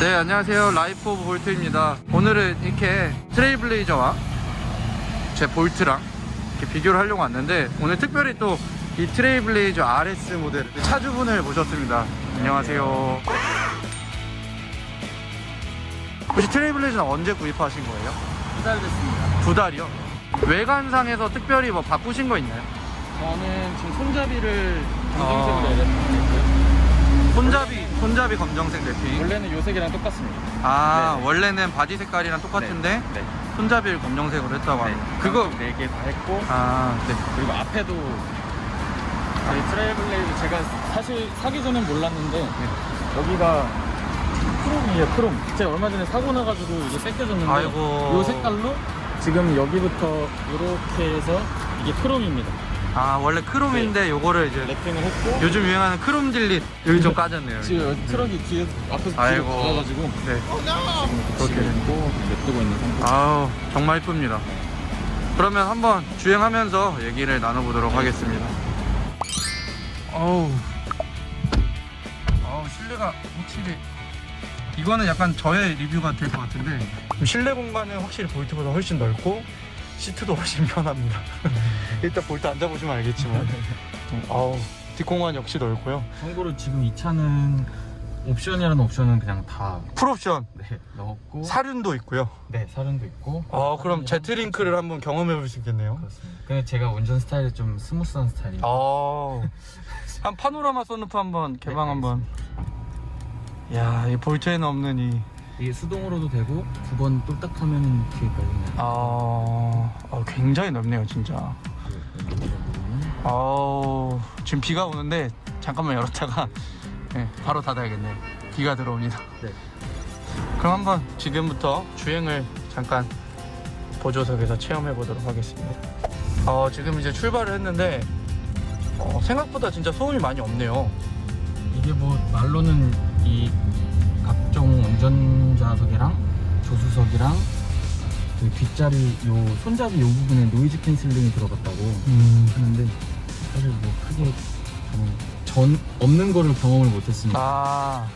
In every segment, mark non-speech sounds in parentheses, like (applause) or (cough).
네 안녕하세요 라이프 오브 볼트입니다 오늘은 이렇게 트레이블레이저와 제 볼트랑 이렇게 비교를 하려고 왔는데 오늘 특별히 또 이 트레이블레이저 RS 모델 차주분을 모셨습니다 안녕하세요 혹시 트레이블레이저는 언제 구입하신 거예요? 두 달 됐습니다. 두 달이요? 외관상에서 특별히 뭐 바꾸신 거 있나요? 저는 지금 손잡이를 아. 검정색으로 해봤는데 손잡이 손잡이 검정색 래핑 원래는 요 색이랑 똑같습니다. 아 네. 원래는 바디 색깔이랑 똑같은데 네. 손잡이를 검정색으로 했다고 네. 합니다 그거 네개 다 했고 아 네. 그리고 앞에도 저희 트레이블레이드 제가 사실 사기 전엔 몰랐는데 네. 여기가 크롬이에요 크롬. 제가 얼마 전에 사고 나가지고 이게 뺏겨졌는데 아이고. 요 색깔로 지금 여기부터 이렇게 해서 이게 크롬입니다. 아 원래 크롬인데 요거를 이제 랩핑을 했고 요즘 유행하는 크롬 딜릿 여기 좀 까졌네요. 여기. 지금 여기 트럭이 뒤에 앞에서 뒤로 아이고. 가가지고 네. 그렇게 됐고 냅두고 있는 상태. 아우 정말 이쁩니다. 그러면 한번 주행하면서 얘기를 나눠보도록 하겠습니다. 어우, 어우 실내가 확실히 이거는 약간 저의 리뷰가 될 것 같은데 실내 공간은 확실히 볼트보다 훨씬 넓고 시트도 훨씬 편합니다. (laughs) 일단 볼트 앉아보시면 알겠지만, 아우 뒷공간 역시 넓고요. 참고로 지금 이 차는 옵션이라는 옵션은 그냥 다 풀옵션 네, 넣었고 사륜도 있고요. 네 사륜도 있고 아 그럼 제트링크를 한번 경험해 볼 수 있겠네요. 그렇습니다. 근데 제가 운전 스타일이 좀 스무스한 스타일이에요. 아, 한 파노라마 선루프 한번 개방 네, 한번. 야, 이 볼트에는 없는 이. 이게 수동으로도 되고 두 번 뚝딱 하면은 뒤에까지 그냥 아, 아, 굉장히 넓네요, 진짜. 아우, 지금 비가 오는데 잠깐만 열었다가 네, (laughs) 바로 닫아야겠네요. 비가 들어옵니다. 네. 그럼 한번 지금부터 주행을 잠깐 보조석에서 체험해 보도록 하겠습니다. 어, 지금 이제 출발을 했는데 어, 생각보다 진짜 소음이 많이 없네요. 이게 뭐 말로는 이 운전자석이랑 조수석이랑 그 뒷자리 요 손잡이 요 부분에 노이즈 캔슬링이 들어갔다고 음. 하는데 사실 뭐 크게 저는 전 없는 거를 경험을 못했습니다. 아,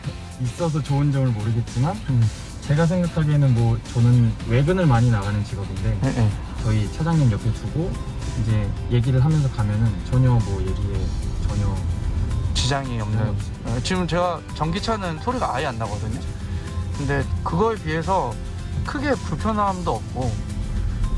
있어서 좋은 점을 모르겠지만 음. 제가 생각하기에는 뭐 저는 외근을 많이 나가는 직업인데 네, 네. 저희 차장님 옆에 두고 이제 얘기를 하면서 가면은 전혀 뭐 얘기에 전혀 지장이 없는. 네. 어, 지금 제가 전기차는 소리가 아예 안 나거든요. 근데 그거에 비해서 크게 불편함도 없고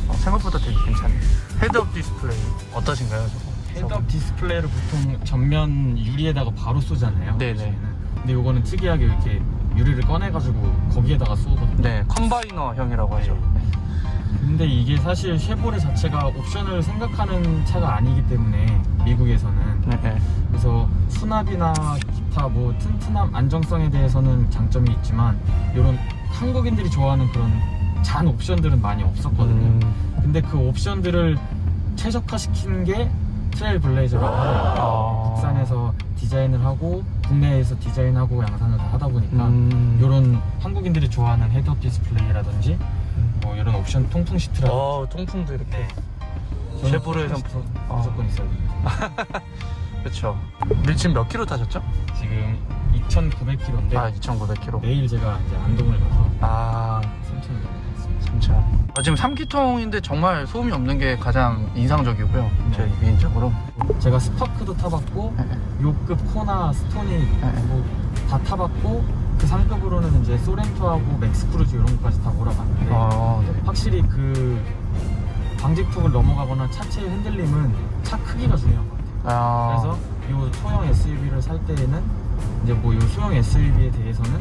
어, 생각보다 되게 괜찮네요. 헤드업 디스플레이 어떠신가요, 저거? 헤드업 디스플레이를 보통 전면 유리에다가 바로 쏘잖아요. 네네. 요즘에는. 근데 요거는 특이하게 이렇게 유리를 꺼내가지고 거기에다가 쏘거든요. 네, 컴바이너 형이라고 하죠. 근데 이게 사실 쉐보레 자체가 옵션을 생각하는 차가 아니기 때문에 미국에서는 네, 네. 그래서 수납이나 기타 뭐 튼튼함 안정성에 대해서는 장점이 있지만 이런 한국인들이 좋아하는 그런 잔 옵션들은 많이 없었거든요. 음, 근데 그 옵션들을 최적화시킨 게 트레일 블레이저라고. 아. 국산에서 디자인을 하고 국내에서 디자인하고 양산을 다 하다 보니까 음. 이런 한국인들이 좋아하는 헤드업 디스플레이라든지 뭐 이런 옵션 통풍 시트라든지 어, 통풍도 이렇게. 네. 쉐보레에선 시트 아. 무조건 있어야 됩니다. (laughs) 그렇죠. 지금 몇 킬로 타셨죠? 지금 2,900km인데 아, 2,900킬로. 내일 제가 이제 안동을 가서 아, 3,000km 갔습니다. 진짜. 아, 지금 3기통인데 정말 소음이 없는 게 가장 인상적이고요. 네. 제 개인적으로. 제가 스파크도 타봤고 네. 요급 코나 스토닉 네. 뭐 다 타봤고 그 상급으로는 이제 소렌토하고 맥스크루즈 이런 것까지 다 몰아봤는데 아, 네. 확실히 그 방직턱을 넘어가거나 차체의 흔들림은 차 크기가 중요한 것 같아요. 아, 그래서 이 소형 SUV를 살 때에는 이제 뭐 이 소형 SUV에 대해서는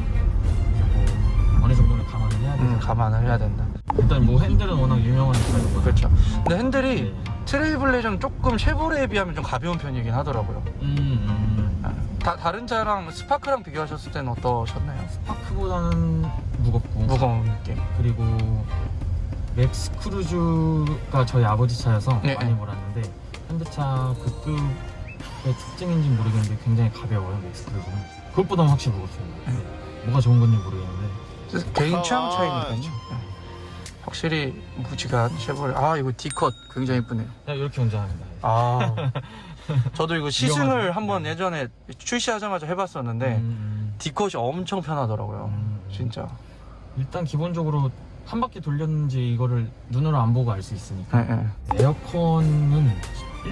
이제 뭐 어느 정도는 감안을 해야 되죠. 음, 감안을 해야 된다. 일단 뭐 핸들은 워낙 유명하니까 그렇죠. 근데 핸들이 네. 트레이블레이저는 조금 쉐보레에 비하면 좀 가벼운 편이긴 하더라고요. 음, 음. 아, 다, 다른 차랑 스파크랑 비교하셨을 때는 어떠셨나요? 스파크보다는 무겁고 무거운 느낌. 그리고 맥스크루즈가 저희 아버지 차여서 네, 많이 네. 몰았는데 현대차 그 급의 특징인지 는 모르겠는데 굉장히 가벼워요 맥스크루즈는 그것보다 확실히 무겁습니다 네. 뭐가 좋은 건지 모르겠는데 개인 취향 차이니까요. 네. 확실히 무지가 쉐보레. 아 이거 D컷 굉장히 예쁘네요. 그냥 이렇게 운전합니다 아 (laughs) 저도 이거 시승을. 한번 네. 예전에 출시하자마자 해봤었는데 음, D컷이 엄청 편하더라고요. 음. 진짜. 일단 기본적으로 한 바퀴 돌렸는지 이거를 눈으로 안 보고 알 수 있으니까 네, 네. 에어컨은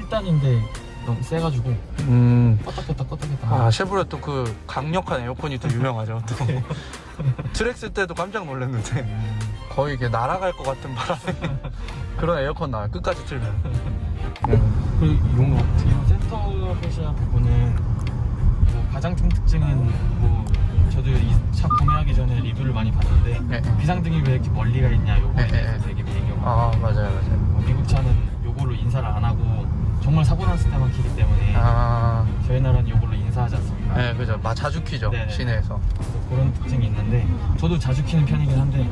1단인데 너무 세가지고 음. 껐다 껐다 켰다 아 쉐보레 또 그 강력한 에어컨이 또 유명하죠. 또 (laughs) 트랙스 때도 깜짝 놀랐는데 음, 거의 이게 날아갈 것 같은 바람에 (laughs) 그런 에어컨 나와요. 끝까지 틀면. 음. 그리고 용 지금 센터 페시아 부분은 뭐 가장 큰 특징은 뭐 저도 이 차 구매하기 전에 리뷰를 많이 봤는데 네. 비상등이 왜 이렇게 멀리 가 있냐 요거에 네, 대해서 네. 되게 배경을 아 맞아요 맞아요. 뭐 미국 차는 요걸로 인사를 안 하고 정말 사고 났을 때만 키기 때문에 아, 저희 나라는 요걸로 인사하지 않습니까? 네 그죠. 마 자주 키죠 네네. 시내에서. 그래서 그런 특징이 있는데 저도 자주 키는 편이긴 한데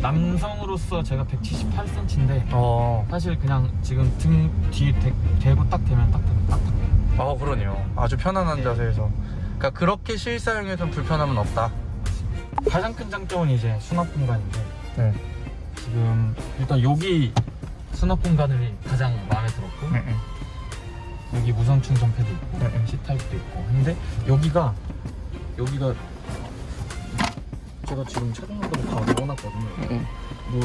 남성으로서 제가 178cm인데 어. 사실 그냥 지금 등 뒤에 대, 대고 딱 대면 딱 대면 딱 대면 아 그러네요. 아주 편안한 네. 자세에서. 그러니까 그렇게 실사용에선 불편함은 없다. 가장 큰 장점은 이제 수납 공간인데 네. 지금 일단 여기 수납 공간을 가장 마음에 들었고 네, 네. 여기 무선 충전 패드 있고 네. C 타입도 있고 근데 여기가 여기가 제가 지금 차량으로 다 넣어놨거든요 네. 뭐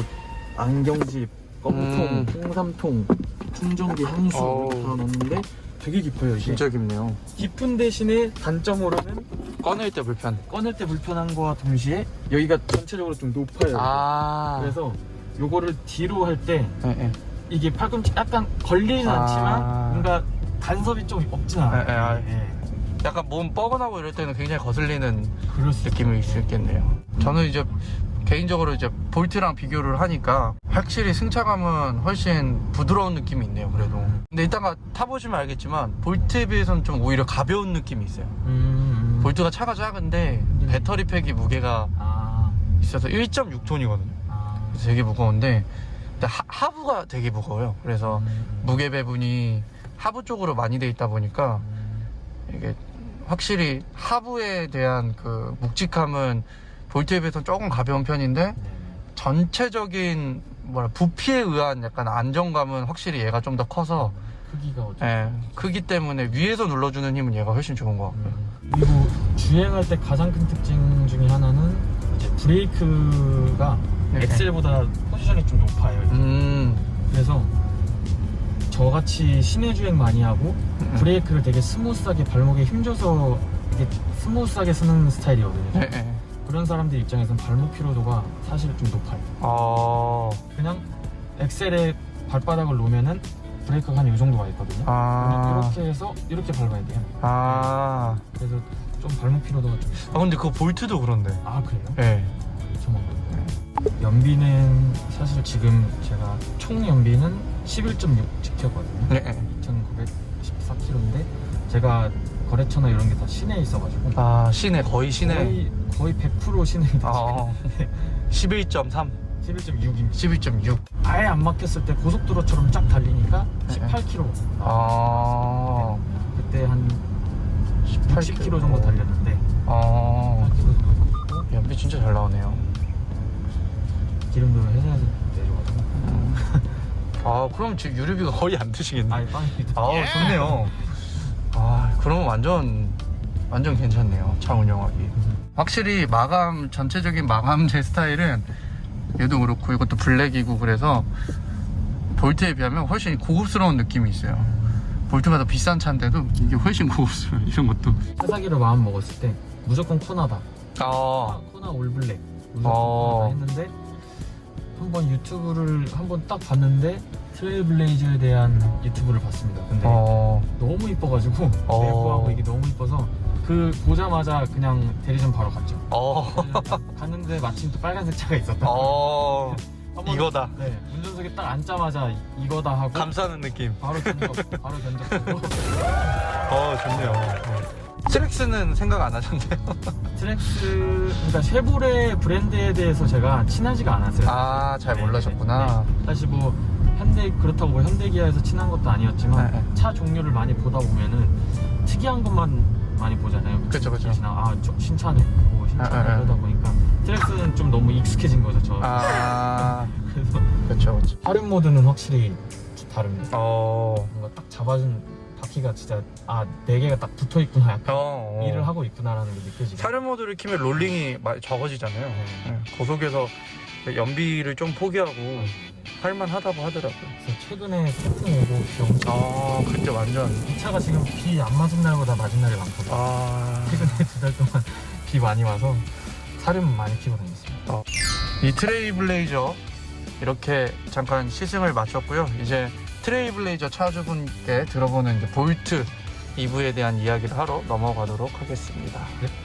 안경집, 껌통, 음. 홍삼통, 충전기, 향수 다 넣었는데 되게 깊어요 이게 진짜 깊네요. 깊은 대신에 단점으로는 꺼낼 때 불편. 꺼낼 때 불편한 거와 동시에 여기가 전체적으로 좀 높아요 아. 그래서 요거를 뒤로 할때 네, 네. 이게 팔꿈치 약간 걸리진 아. 않지만 뭔가 간섭이 좀 없진 않아요 네, 네, 아. 예. 약간 몸 뻐근하고 이럴 때는 굉장히 거슬리는 그럴 수 느낌이 있을 있겠네요. 저는 이제 개인적으로 이제 볼트랑 비교를 하니까 확실히 승차감은 훨씬 부드러운 느낌이 있네요. 그래도. 근데 이따가 타보시면 알겠지만 볼트에 비해서는 좀 오히려 가벼운 느낌이 있어요. 음, 음. 볼트가 차가 작은데 음. 배터리 팩이 무게가 아, 있어서 1.6톤이거든요. 아. 그래서 되게 무거운데 근데 하, 하부가 되게 무거워요. 그래서 음, 무게 배분이 하부 쪽으로 많이 돼 있다 보니까 음. 이게 확실히 하부에 대한 그 묵직함은 볼트에 비해서 조금 가벼운 편인데 네. 전체적인 뭐라 부피에 의한 약간 안정감은 확실히 얘가 좀 더 커서 크기가 어쩌 예, 크기 때문에 위에서 눌러주는 힘은 얘가 훨씬 좋은 것 같고요. 그리고 주행할 때 가장 큰 특징 중에 하나는 이제 브레이크가 네. 엑셀보다 포지션이 좀 높아요. 음, 그래서 저같이 시내 주행 많이 하고 음. 브레이크를 되게 스무스하게 발목에 힘줘서 이게 스무스하게 쓰는 스타일이거든요. 예, 예. 그런 사람들 입장에서는 발목 피로도가 사실 좀 높아요. 어, 그냥 엑셀에 발바닥을 놓으면은 브레이크가 한 이 정도가 있거든요. 아, 근데 이렇게 해서 이렇게 밟아야 돼요. 아, 그래서 좀 발목 피로도가 좀. 아 근데 그거 볼트도 그런데. 아 그래요? 예. 저만 그런가요? 연비는 사실 지금 제가 총 연비는 11.6 지켰거든요. 예, 예. 2,914km인데 제가 거래처나 이런 게 다 시내에 있어가지고 아 시내 거의 시내. 거의 거의 100% 시내입니다. 어, 11.3, 11.6입니다. 11.6. 아예 안 막혔을 때 고속도로처럼 쫙 달리니까 네. 18km. 아, 그때 한18 60km 정도 달렸는데 어, 18km 정도 고 연비 진짜 잘 나오네요. 기름도 회사에서 내줘가지고. 아, 그럼 지금 유류비가 거의 안 드시겠네. 아예 빵입니다. 아, 좋네요. 아, 그러면 완전 완전 괜찮네요. 차 운영하기. 확실히 마감 전체적인 마감재 스타일은 얘도 그렇고 이것도 블랙이고 그래서 볼트에 비하면 훨씬 고급스러운 느낌이 있어요. 볼트가 더 비싼 차인데도 이게 훨씬 고급스러워 (laughs) 이런 것도. 차 사기로 마음 먹었을 때 무조건 코나다. 아, 코나 올블랙 무조건 어. 코나다 했는데 한번 유튜브를 한번 딱 봤는데 트레일블레이저에 대한 유튜브를 봤습니다. 근데 어, 너무 이뻐가지고 (laughs) 어. 내부하고 이게 너무 이뻐서 그 보자마자 그냥 대리점 바로 갔죠. 어, 갔는데 마침 또 빨간색 차가 있었다. 어, (laughs) 이거다. 네, 운전석에 딱 앉자마자 이거다 하고 감싸는 느낌. 바로 견적 바로 견적하고 (laughs) 어, 좋네요. 트랙스는 생각 안 하셨나요? 트랙스 그러니까 쉐보레 브랜드에 대해서 제가 친하지가 않았어요. 아, 잘 네, 몰라셨구나. 네. 사실 뭐 현대 그렇다고 뭐 현대기아에서 친한 것도 아니었지만 네, 네. 차 종류를 많이 보다 보면은 특이한 것만 많이 보잖아요. 그쵸, 그쵸. 지나 아, 저 신차네. 뭐 신차네. 아, 아, 아. 그러다 보니까 트랙스는 좀 너무 익숙해진 거죠. 저. 아, (laughs) 그래서 그렇죠, 그렇죠. 활용 모드는 확실히 다릅니다. 어, 뭔가 딱 잡아준 바퀴가 진짜 아 네 개가 딱 붙어 있구나 약간 어, 어. 일을 하고 있구나라는 게 느껴지고. 사륜 모드를 키면 롤링이 많이 적어지잖아요. 네, 고속에서 연비를 좀 포기하고 할만하다고 하더라고요. 그래서 최근에 소풍 오고 비 엄청 아 그때 완전. 이 차가 지금 비 안 맞은 날보다 맞은 날이 많거든요. 아. 최근에 두 달 동안 (laughs) 비 많이 와서 사륜 많이 키고 다녔습니다. 이 트레이블레이저 이렇게 잠깐 시승을 마쳤고요. 이제 트레이블레이저 차주분께 들어보는 이제 볼트 2부에 대한 이야기를 하러 넘어가도록 하겠습니다. 네.